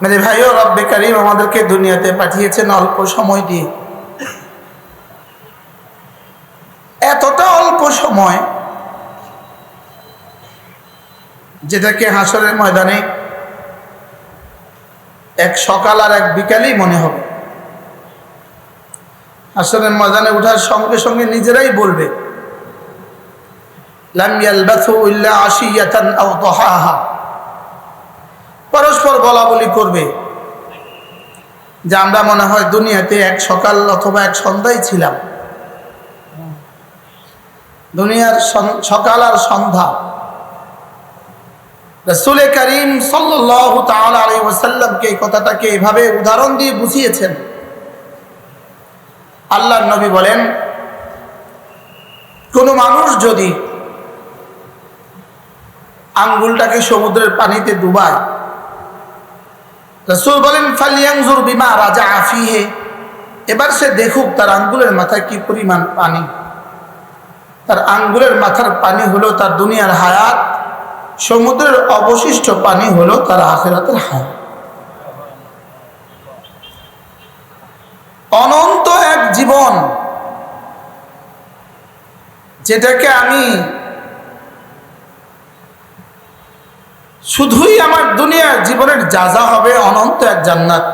মেরে ভাইও রব্বে কারিম আমাদেরকে দুনিয়াতে পাঠিয়েছেন অল্প সময় দিয়ে। এতটা অল্প সময় যেটাকে হাসরের ময়দানে এক সকাল আর এক বিকালই মনে হবে। হাসরের ময়দানে উঠার সঙ্গে সঙ্গে নিজেরাই বলবে, লাম ইয়ালবাথু ইল্লা আশিয়াতান আও পরস্পর বলা বলি করবে। যে আমরা মনে হয় দুনিয়াতে এক সকাল অথবা এক সন্ধ্যায় ছিলাম। দুনিয়ার সকাল আর সন্ধ্যা। রসুল করিম সাল্লাহ আলী ওসাল্লামকে এই কথাটাকে এভাবে উদাহরণ দিয়ে বুঝিয়েছেন। আল্লাহ নবী বলেন, কোনো মানুষ যদি আঙ্গুলটাকে সমুদ্রের পানিতে ডুবায় রসুল বলেন ফালিয়াংজুর বিমা রাজা আফিহে এবার সে দেখুক তার আঙ্গুলের মাথায় কি পরিমাণ পানি। তার আঙ্গুলের মাথার পানি হলো তার দুনিয়ার হায়াত, সমুদ্রের অবশিষ্ট পানি হলো তার আখেরাতের হায়াত। অনন্ত এক জীবন, যেটাকে আমি শুধুই আমার দুনিয়ার জীবনের যা যা হবে অনন্ত এক জান্নাত।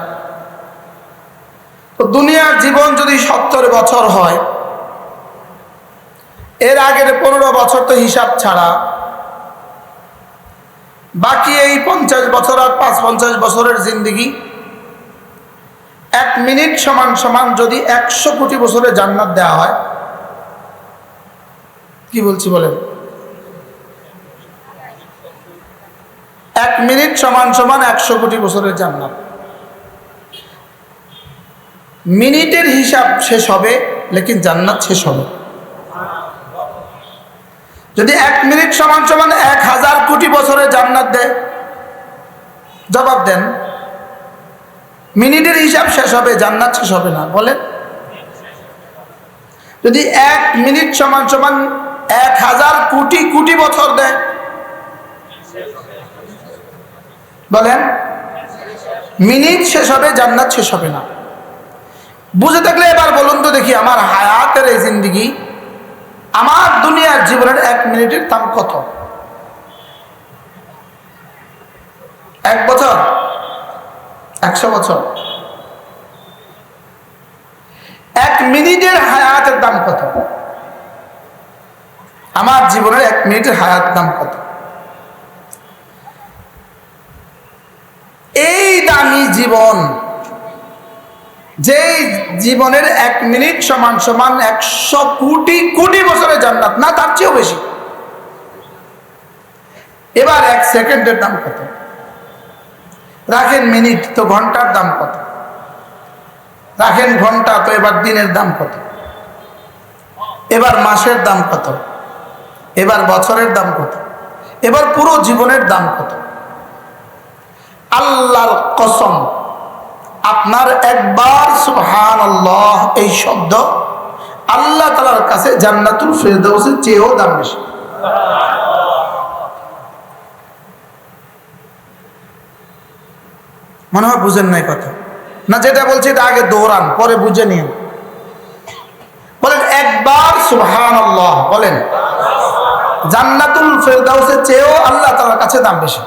তো দুনিয়ার জীবন যদি সত্তর বছর হয়, এর আগের পনেরো বছর তো হিসাব ছাড়া। বাকি এই পঞ্চাশ বছর আর পাঁচ পঞ্চাশ বছরের জিন্দিগি এক মিনিট সমান সমান যদি একশো কোটি বছরের জান্নাত দেওয়া হয়, কি বলছি বলেন? এক মিনিট সমান সমান একশো কোটি বছরের জান্নাত। মিনিটের হিসাব শেষ হবে, লেকিন জান্নাত শেষ হবে। যদি এক মিনিট সমান সমান এক হাজার কোটি বছরের জান্নাত দেয়, জবাব দেন, মিনিটের হিসাব শেষ হবে, জান্নাত শেষ হবে না, বলেন। যদি এক মিনিট সমান সমান এক হাজার কোটি কোটি বছর দেয় বলেন, মিনিট শেষ হবে, জান্নাত শেষ হবে না। বুঝে থাকলে এবার বলুন তো দেখি আমার হায়াতের এই জিন্দিগি, আমার দুনিয়ার জীবনের এক মিনিটের দাম কত? এক বছর? একশো বছর? এক মিনিটের হায়াতের দাম কত? আমার জীবনের এক মিনিটের হায়াত দাম কত এই দামি জীবন। যে জীবনের এক মিনিট সমান সমান একশো কোটি কোটি বছরের জান্নাত। না, তার চেয়েও বেশি। এবার এক সেকেন্ডের দাম কত? রাখেন মিনিট, তো ঘণ্টার দাম কত? রাখেন ঘণ্টা, তো এবার দিনের দাম কত? এবার মাসের দাম কত? এবার বছরের দাম কত? এবার পুরো জীবনের দাম কত? আল্লাহর কসম। আপনার একবার সুবহান আল্লাহ এই শব্দ আল্লাহ তালার কাছে জান্নাতুল ফেরদৌসের চেয়েও দাম বেশি। মনে হয় বুঝেন নাই কথা। না, যেটা বলছি এটা আগে দৌড়ান, পরে বুঝে নিন। বলেন, একবার সুবহান আল্লাহ বলেন। জান্নাতুল ফেরদাউসের চেয়েও আল্লাহ তালার কাছে দাম বেশি।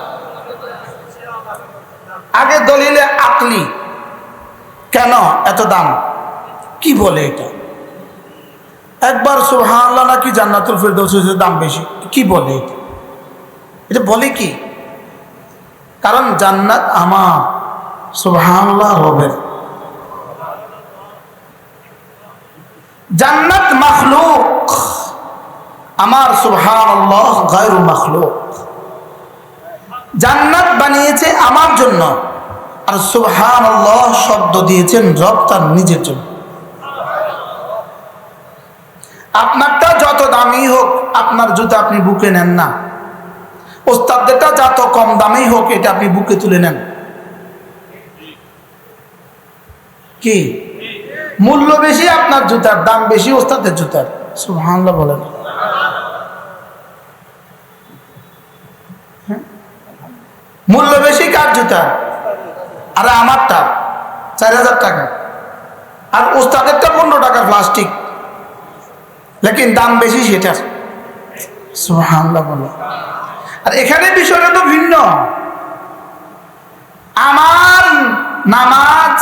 আগে দলিলে আকলি। কেন এত দাম? কি বলে এটা? একবার সুবহান নাকি জান্নাতুল ফেরদৌসের দাম বেশি। কি বলে এটা? এটা বলে কি? কারণ জান্নাত আমার। সুবহানাল্লাহ রবের জান্নাত মাখলুক। আমার সুবহানাল্লাহ গায়রু মাখলুক। জান্নাত বানিয়েছে আমার জন্য। আর সুবহানাল্লাহ শব্দ দিয়েছেন রব তার নিজের জন্য। আপনারটা যত দামি হোক, আপনার জুতা আপনি বুকে নেন না। ওস্তাদদেরটা যত কম দামেই হোক, এটা আপনি বুকে তুলে নেন। কি? মূল্য বেশি, আপনার জুতার দাম বেশি, ওস্তাদের জুতার। সুবহানাল্লাহ বলেন। হ্যাঁ? মূল্য বেশি কার জুতা আর আমারটা চার হাজার টাকা। আর ওস্তাদেরটা পনেরো টাকার প্লাস্টিক লেকিন দাম বেশি সেটার। আর এখানে বিষয়টা তো ভিন্ন। আমার নামাজ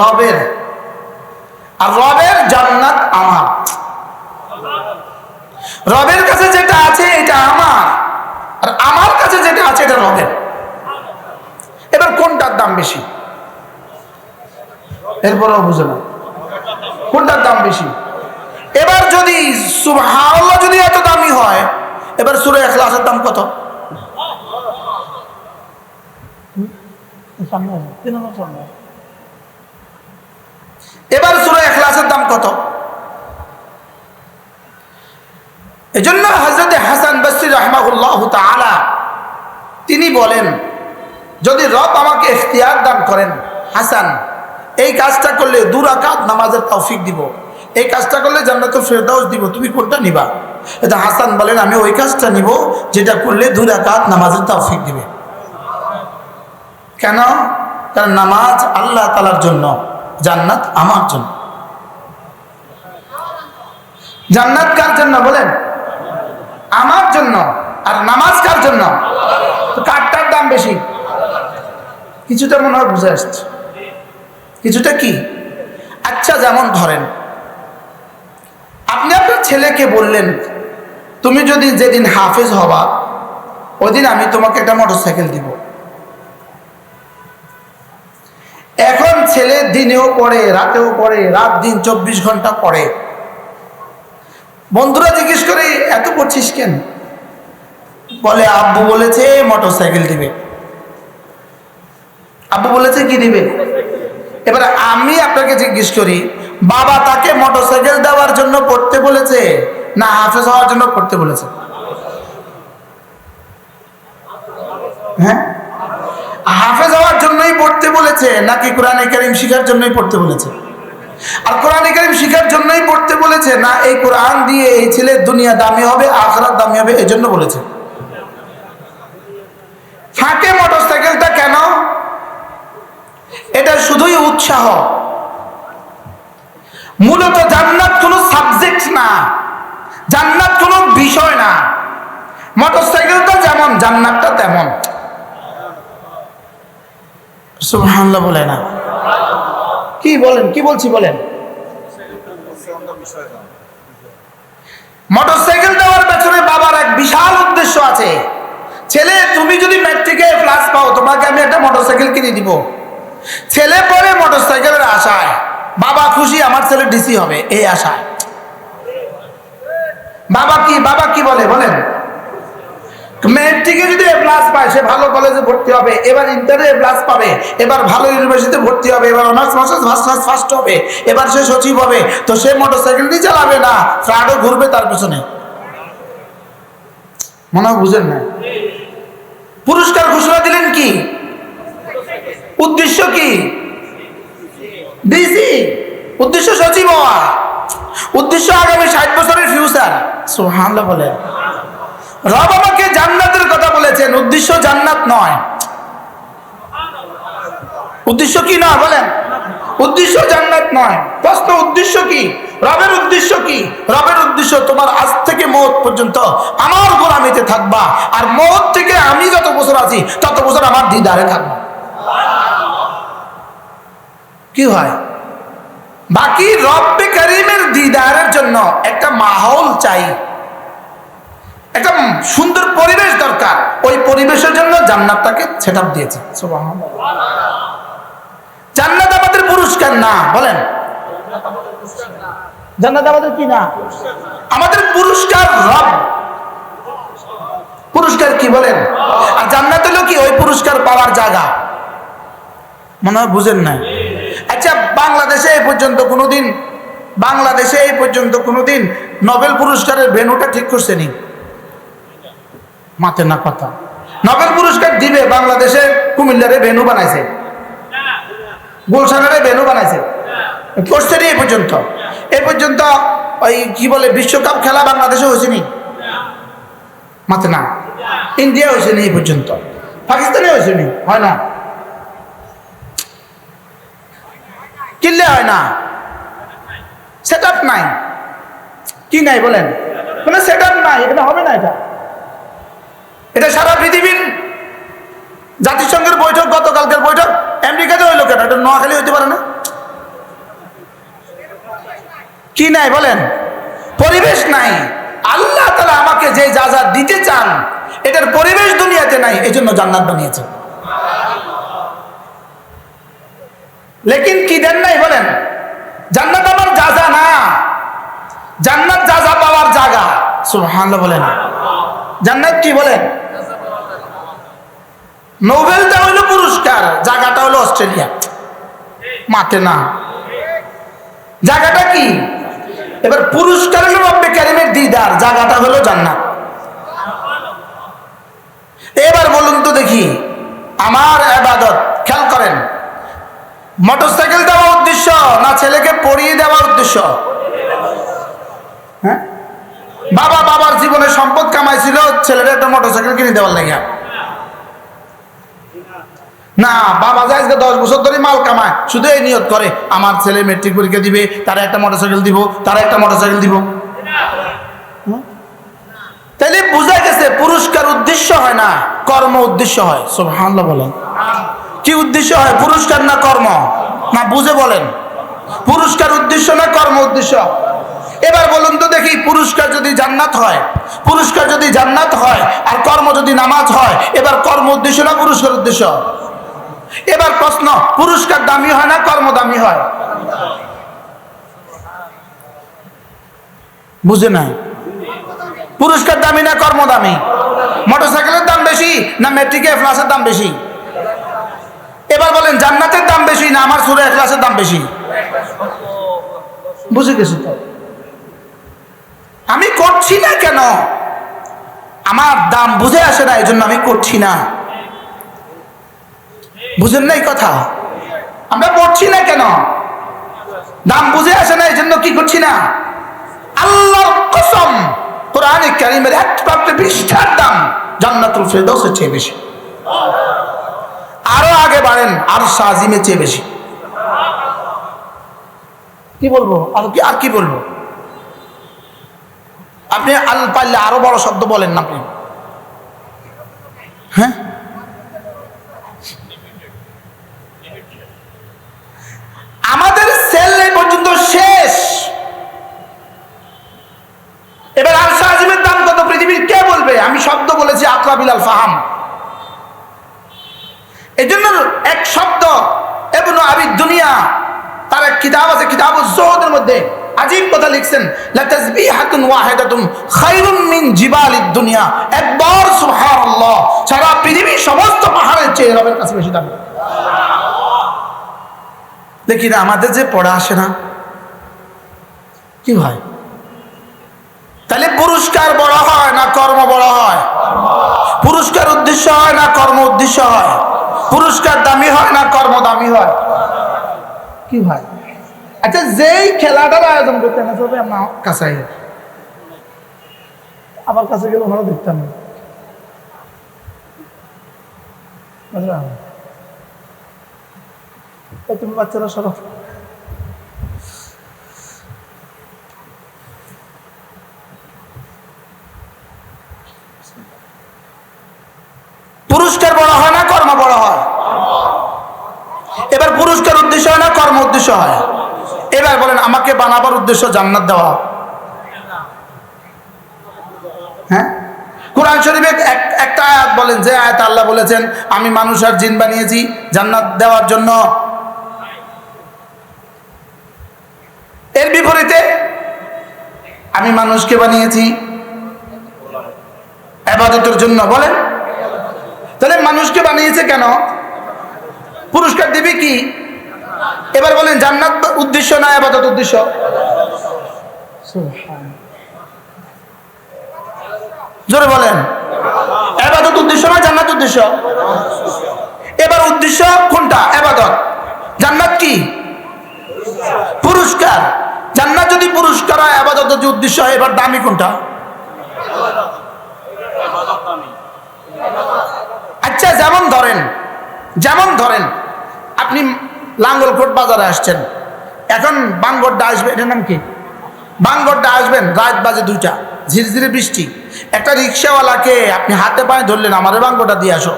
রবের। আর রবের জান্নাত আমার। রবের কাছে যেটা আছে এটা আমার। আর আমার কাছে যেটা আছে এটা রবের। এবার কোনটার দাম বেশি? এরপরেও বুঝে না কোনটার দাম বেশি? এবার যদি সুবহানাল্লাহ যদি এত দামি হয়, এবার সুরে এখলাসের দাম কত? এবার সুরে এখলাসের দাম কত? এজন্য হজরত হাসান বসরি রহমাউল্লাহ তিনি বলেন যদি রব আমাকে ইখতিয়ার দান করেন, হাসান, এই কাজটা করলে দু দুরাকাত নামাজের তৌফিক দিব। এই কাজটা করলে জান্নাতুল ফেরদাউস দিব, তুমি কোনটা নিবা? এটা হাসান বলেন, আমি ওই কাজটা নিব যেটা করলে দুরাকাত নামাজের তৌফিক দিবে। কেন? কারণ নামাজ আল্লাহ তালার জন্য, জান্নাত আমার জন্য। জান্নাত কার জন্য বলেন? আমার জন্য। আর নামাজ কার জন্য? কারটার দাম বেশি। কিছুটা মনে হয় বুঝে আসছে। কিছুটা কি? আচ্ছা যেমন ধরেন, আপনি আপনার ছেলেকে বললেন, তুমি যদি যেদিন হাফেজ হবা ওই দিন আমি তোমাকে একটা মোটরসাইকেল দিব। এখন ছেলে দিনেও পড়ে, রাতেও পড়ে, রাত দিন চব্বিশ ঘণ্টা পড়ে। বন্ধুরা জিজ্ঞেস করে, এত পড়ছিস কেন? বলে, আব্বু বলেছে, মোটরসাইকেল দিবে। আব্বু বলেছে কি দিবে? এবার আমি আপনাকে জিজ্ঞেস করি, বাবা তাকে মোটরসাইকেল দেওয়ার জন্য পড়তে বলেছে না হাফেজ হওয়ার জন্য পড়তে বলেছে? হ্যাঁ? হাফেজ হওয়ার জন্যই পড়তে বলেছে নাকি কোরআনে কারিম শিখার জন্যই পড়তে বলেছে? আর কোরআনে কারিম শিখার জন্যই পড়তে বলেছে না এই কোরআন দিয়ে এই ছেলের দুনিয়া দামি হবে, আখরাত দামি হবে এই জন্য বলেছে। ফাঁকে কেন এটা শুধুই উৎসাহ। মূলত জান্নাত কোনো সাবজেক্ট না, জান্নাত কোনো বিষয় না। মোটরসাইকেলটা যেমন, জান্নাতটা তেমন। সুবহানাল্লাহ বলে না। কি বলেন, কি বলছি বলেন? মোটরসাইকেল দেওয়ার পেছনে বাবার এক বিশাল উদ্দেশ্য আছে। ছেলে, তুমি যদি ম্যাট্রিকে প্লাস পাও, তোমাকে আমি একটা মোটরসাইকেল কিনে দিব। ছেলে পরে মোটরসাইকেলের আশায়, বাবা খুশি, আমার ছেলে ডিসি হবে, এই আশায়। বাবা কি বাবা কি বলে, বলেন? মেট্রিকে যদি এ প্লাস পায়, সে ভালো কলেজে ভর্তি হবে, এবার ইন্টারে এ প্লাস পাবে, এবার ভালো ইউনিভার্সিটিতে ভর্তি হবে, এবার অনার্স মাস্টার্স ক্লাস ফার্স্ট হবে, এবার সে সচিব হবে, তো সে মোটরসাইকেল দিয়ে চালাবে না ফ্রাডও ঘুরবে তার পেছনে। মনে হয় বুঝেন না? পুরস্কার ঘোষণা দিলেন কি? উদ্দেশ্য কি? ডিসি উদ্দেশ্য সচিব হওয়া। উদ্দেশ্য আগামী ষাট বছরের ফিউচার সোহানলা বলে রব আমাকে জান্নাতের কথা বলেছেন, উদ্দেশ্য জান্নাত নয়। উদ্দেশ্য কি না বলেন? উদ্দেশ্য জান্নাত নয়। প্রশ্ন, উদ্দেশ্য কি? রবের উদ্দেশ্য কি? রবের উদ্দেশ্য তোমার আজ থেকে মৌত পর্যন্ত আমার গোলামিতে থাকবা। আর মৌত থেকে আমি যত বছর আছি, তত বছর আমার দিদারে থাকব। কি হয়? বাকি রব্বে করিমের দিদারের জন্য একটা মাহল চাই। একটা সুন্দর পরিবেশ দরকার। ওই পরিবেশের জন্য জান্নাতটাকে সেট আপ দিয়েছে। জান্নাত আমাদের পুরস্কার না, বলেন। জান্নাত আমাদের কি না? আমাদের পুরস্কার রব। পুরস্কার কি বলেন? আর জান্নাত হলো কি? ওই পুরস্কার পাওয়ার জায়গা। মনে হয় বুঝেন না বাংলাদেশে এই পর্যন্ত কোনোদিন, বাংলাদেশে এই পর্যন্ত কোনোদিন নোবেল পুরস্কারের ভেনুটা ঠিক করছে নি। মাথে না কথা নোবেল পুরস্কার দিবে বাংলাদেশে কুমিল্লারে ভেনু বানাইছে। গুলশানের ভেনু বানাইছে। করছে নি এই পর্যন্ত। এই পর্যন্ত ওই কি বলে বিশ্বকাপ খেলা বাংলাদেশে হয়েছে নি? মাথে না। ইন্ডিয়া হয়েছে নি এই পর্যন্ত। পাকিস্তানে হয়েছে হয় না? কিনলে হয় না। সেট নাই। কি নাই বলেন? মানে সেট নাই, এটা হবে না এটা। এটা সারা পৃথিবীর জাতিসংঘের বৈঠক, গতকালকের বৈঠক, আমেরিকাতে হইল কেন? এটা নোয়াখালী হইতে পারে না? কি নাই বলেন? পরিবেশ নাই। আল্লাহ তালা আমাকে যে যা যা দিতে চান, এটার পরিবেশ দুনিয়াতে নাই এই জন্য জান্নাত বানিয়েছে। লেকিন কি দেন নাই বলেন? জান্নাত আমার যা যা না। জান্নাত যা যা পাওয়ার জায়গা সুবহানাল্লাহ বলেন। জান্নাত কি বলেন? নোবেলটা হইল পুরস্কার জায়গাটা হলো অস্ট্রেলিয়া। মাতে না। জায়গাটা কি? এবার পুরস্কার হলো রব্বে কারিমের দিদার জায়গাটা হলো জান্নাত। এবার বলুন তো দেখি, আমার আবাদত খেয়াল করেন মোটরসাইকেল দেওয়া উদ্দেশ্য না ছেলেকে পড়িয়ে দেওয়ার উদ্দেশ্য? হ্যাঁ? বাবা বাবার জীবনে সম্পদ কামাইছিল, ছেলেটা একটা মোটরসাইকেল কিনে দেওয়ার লাগে। না, বাবা যায় আজকে দশ বছর ধরে মাল কামায়, শুধু এই নিয়ত করে, আমার ছেলে মেট্রিক পরীক্ষা দিবে, তারা একটা মোটরসাইকেল দিব, তারা একটা মোটরসাইকেল দিব? তাইলে বোঝা গেছে, পুরস্কার উদ্দেশ্য হয় না, কর্ম উদ্দেশ্য হয়। সুবহানাল্লাহ বলেন। কি উদ্দেশ্য হয়? পুরস্কার না কর্ম? না, বুঝে বলেন। পুরস্কার উদ্দেশ্য না কর্ম উদ্দেশ্য? এবার বলুন তো দেখি, পুরস্কার যদি জান্নাত হয়, পুরস্কার যদি জান্নাত হয়, আর কর্ম যদি নামাজ হয়, এবার কর্ম উদ্দেশ্য না পুরস্কার উদ্দেশ্য? এবার প্রশ্ন, পুরস্কার দামি হয় না কর্ম দামি হয়? বুঝে না পুরস্কার দামি না কর্ম দামি? মোটরসাইকেলের দাম বেশি না মেট্রিকে ফ্লাসের দাম বেশি? এবার বলেন, জান্নাতের দাম বেশি না আমার সুরে এখলাসের দাম বেশি? বুঝে গেছি তো? আমি করছি না কেন? আমার দাম বুঝে আসে না এই জন্য আমি করছি না। বুঝেন না এই কথা? আমরা পড়ছি না কেন? দাম বুঝে আসে না এই জন্য কি করছি না? আল্লাহর কসম, কোরআনে কারিমের এক প্রাপ্ত পৃষ্ঠার দাম জান্নাতুল ফেরদৌসের চেয়ে বেশি। বাড়েন আর চেয়ে বেশি। কি বলব? আর কি আর কি বলব? আপনি আল পারলে আরও বড় শব্দ বলেন না আপনি। হ্যাঁ? আমাদের সেল এই পর্যন্ত শেষ। এবার আর আজিমের দাম কত? পৃথিবীর কে বলবে? আমি শব্দ বলেছি আকরা বিলাল ফাহাম। এই জন্য এক শব্দ এবং আবি দুনিয়া, তার এক কিতাব আছে কিতাব জোহদের মধ্যে। কথা লিখছেন দুনিয়া। সারা পৃথিবীর সমস্ত চেয়ে দেখি না, আমাদের যে পড়া আসে না, কি হয়? তাহলে পুরস্কার বড় হয় না কর্ম বড় হয়? পুরস্কার উদ্দেশ্য হয় না কর্ম উদ্দেশ্য হয়? পুরস্কার দামি হয় না কর্ম দামি হয়? কি হয় আচ্ছা যেই খেলাটার আয়োজন করতে না আমার কাছে। আমার কাছে গেলে ভালো দেখতাম না। তুমি বাচ্চারা সরব পুরস্কার বড় হয় না কর্ম বড় হয় এবার পুরস্কার উদ্দেশ্য হয় না কর্ম উদ্দেশ্য হয় এবার বলেন আমাকে বানাবার উদ্দেশ্য জান্নাত দেওয়া। হ্যাঁ? কোরআন শরীফে একটা আয়াত বলেন, যে আয়াত আল্লাহ বলেছেন, আমি মানুষ আর জিন বানিয়েছি, জান্নাত দেওয়ার জন্য। এর বিপরীতে, আমি মানুষকে বানিয়েছি, আবাদতের জন্য, বলেন। তাহলে মানুষকে বানিয়েছে কেন? পুরস্কার দিবে কি? এবার বলেন, জান্নাত উদ্দেশ্য না আবাদত উদ্দেশ্য? জোরে বলেন। আবাদত উদ্দেশ্য না জান্নাত উদ্দেশ্য? এবার উদ্দেশ্য কোনটা? এবাদত। জান্নাত কি? পুরস্কার। জান্নাত যদি পুরস্কার হয় আবাদত যদি উদ্দেশ্য হয়, এবার দামি কোনটা? আচ্ছা যেমন ধরেন যেমন ধরেন, আপনি লাঙ্গলকোট বাজারে আসছেন। এখন বাঙ্গরটা আসবে, এটার নাম কি? বাঙ্গরটা আসবেন, রাত বাজে দুইটা, ঝিরঝিরে বৃষ্টি। একটা রিক্সাওয়ালাকে আপনি হাতে পায়ে ধরলেন, আমার বাঙ্গটা দিয়ে আসো।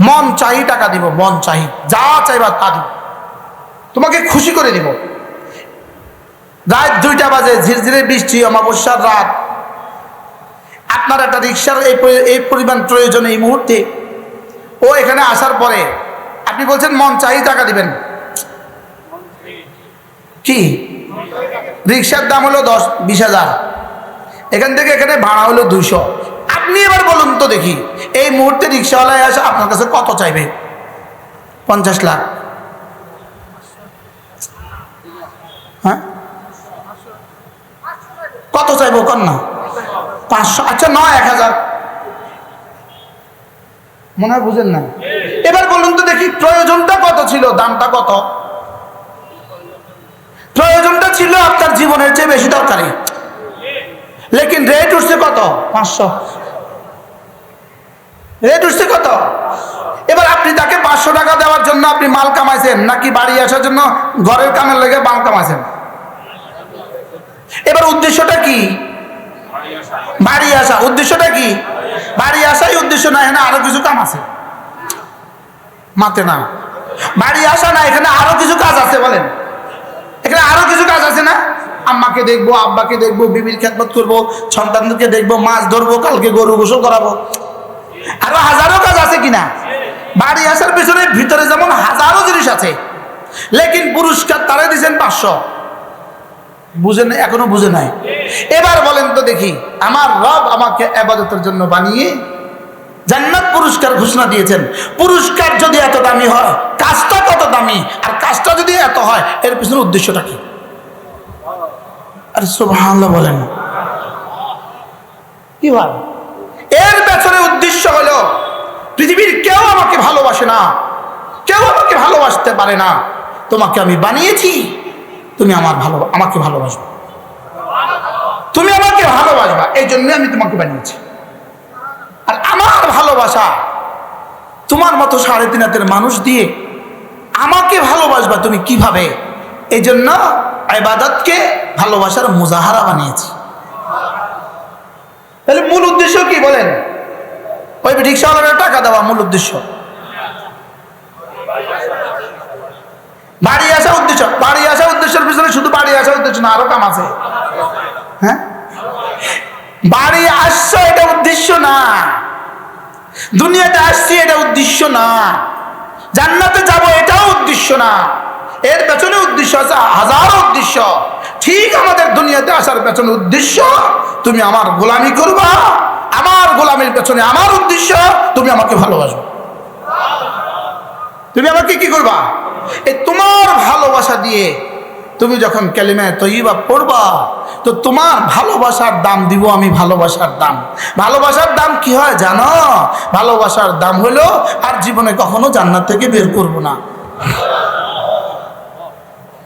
মন চাই টাকা দিব, মন চাহি, যা চাইবা তা দিব। তোমাকে খুশি করে দিব। রাত দুইটা বাজে, ঝিরঝিরে বৃষ্টি, অমাবস্যার রাত। আপনার একটা রিক্সার এই এই পরিমাণ প্রয়োজন এই মুহূর্তে। ও এখানে আসার পরে, আপনি বলছেন মন চাই টাকা দিবেন। কি? রিক্সার দাম হলো দশ, বিশ হাজার। এখান থেকে এখানে ভাড়া হলো দুশো আপনি এবার বলুন তো দেখি, এই মুহূর্তে রিক্সাওয়ালায় আসে আপনার কাছে কত চাইবে? পঞ্চাশ লাখ। হ্যাঁ? কত চাইব না? পাঁচশো আচ্ছা নয়, এক হাজার। মনে হয় বুঝেন না। এবার বলুন তো দেখি, প্রয়োজনটা কত ছিল? দামটা কত? প্রয়োজনটা ছিল আপনার জীবনের চেয়ে বেশি দরকারি। লেকিন রেট উঠছে কত? পাঁচশো। রেট উঠছে কত? এবার আপনি তাকে পাঁচশো টাকা দেওয়ার জন্য আপনি মাল কামাইছেন, নাকি বাড়ি আসার জন্য ঘরের কামের লেগে মাল কামাইছেন? এবার উদ্দেশ্যটা কি? বাড়ি আসা। উদ্দেশ্যটা কি? বাড়ি আসাই উদ্দেশ্য না, এখানে আরও কিছু কাম আছে। মাতে না। বাড়ি আসা না, এখানে আরও কিছু কাজ আছে, বলেন। এখানে আরও কিছু কাজ আছে না? আম্মাকে দেখব, আব্বাকে দেখব, বিবির খেদমত করব, সন্তানদেরকে দেখব, মাছ ধরবো, কালকে গরু গোসল করাবো। আরও হাজারো কাজ আছে কিনা? বাড়ি আসার পিছনে, ভিতরে যেমন হাজারো জিনিস আছে, লেকিন পুরস্কার তারা দিয়েছেন পাঁচশো। বুঝে নাই? এখনও বুঝে নাই? এবার বলেন তো দেখি, আমার রব আমাকে আবাদতের জন্য বানিয়ে জান্নাত পুরস্কার ঘোষণা দিয়েছেন। পুরস্কার যদি এত দামি হয়, কাজটা কত দামি? আর কাজটা যদি এত হয়, এর পিছনে উদ্দেশ্যটা কি? আরে সুবহানাল্লাহ বলেন। কি ভাই এর পেছনে উদ্দেশ্য হলো পৃথিবীর কেউ আমাকে ভালোবাসে না কেউ আমাকে ভালোবাসতে পারে না। তোমাকে আমি বানিয়েছি তুমি আমার ভালো আমাকে ভালোবাসবে। তুমি আমাকে ভালোবাসবা এই জন্য আমি তোমাকে বানিয়েছি। আর আমার ভালোবাসা তোমার মতো সাড়ে তিন হাতের মানুষ দিয়ে আমাকে ভালোবাসবা তুমি কীভাবে? এই জন্য আবাদতকে ভালোবাসার মুজাহারা বানিয়েছি। তাহলে মূল উদ্দেশ্য কি বলেন? ওই রিক্সাওয়ালার টাকা দেওয়া মূল উদ্দেশ্য। বাড়ি আসা উদ্দেশ্য, বাড়ি আসা উদ্দেশ্যের পিছনে শুধু বাড়ি আসা উদ্দেশ্য না, আরও কাম আছে। হ্যাঁ? বাড়ি আসছে এটা উদ্দেশ্য না। দুনিয়াতে আসছি এটা উদ্দেশ্য না। জান্নাতে যাব এটাও উদ্দেশ্য না। এর পেছনে উদ্দেশ্য আছে, হাজারো উদ্দেশ্য। ঠিক আমাদের দুনিয়াতে আসার পেছনে উদ্দেশ্য, তুমি আমার গোলামি করবা, আমার গোলামির পেছনে আমার উদ্দেশ্য, তুমি আমাকে ভালোবাসবে। তুমি আমাকে কি করবা? এই তোমার ভালোবাসা দিয়ে তুমি যখন ক্যালিমায় তৈবা পড়বা, তো তোমার ভালোবাসার দাম দিব আমি ভালোবাসার দাম। ভালোবাসার দাম কি হয় জানো? ভালোবাসার দাম হলো, আর জীবনে কখনো জান্নাত থেকে বের করব না।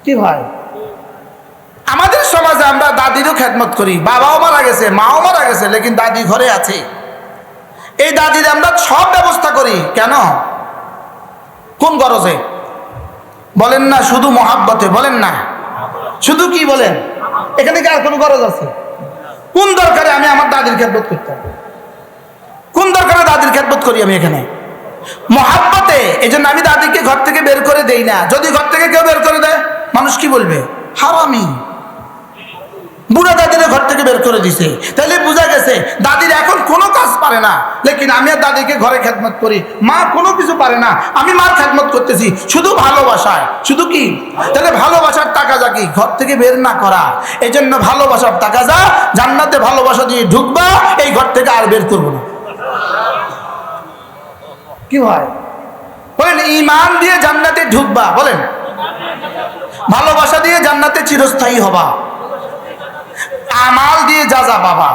কি ভাই? আমাদের সমাজে আমরা দাদিরও খেদমত করি, বাবাও মারা গেছে, মাও মারা গেছে, লেকিন দাদি ঘরে আছে। এই দাদির আমরা সব ব্যবস্থা করি, কেন? কোন গরজে? বলেন না, শুধু মহাব্বতে, বলেন না। শুধু কি বলেন? এখানে কি আর কোনো গরজ আছে? কোন দরকারে আমি আমার দাদির খেদমত করতে হবে কোন দরকারে দাদির খেদমত করি আমি এখানে? মহাব্বতে, এই জন্য আমি দাদিকে ঘর থেকে বের করে দেই না। যদি ঘর থেকে কেউ বের করে দেয়, মানুষ কি বলবে? হারামি। ঘর থেকে বের করে দিছে। তাহলে বোঝা গেছে, দাদির এখন কোনো কাজ পারে না। লেকিন আমি আর দাদিকে ঘরে খেদমত করি। মা কোনো কিছু পারে না। আমি মার খেদমত করতেছি, শুধু ভালোবাসায়। শুধু কি? তাহলে ভালোবাসার টাকা যা কি? ঘর থেকে বের না করা। এই জন্য ভালোবাসার টাকা যা জান্নাতে ভালোবাসা দিয়ে ঢুকবা, এই ঘর থেকে আর বের করব না। কি হয়? বলেন ইমান দিয়ে জান্নাতে ঢুকবা, বলেন। ভালোবাসা দিয়ে জান্নাতে চিরস্থায়ী হবা। আমাল দিয়ে যা যা বাবা।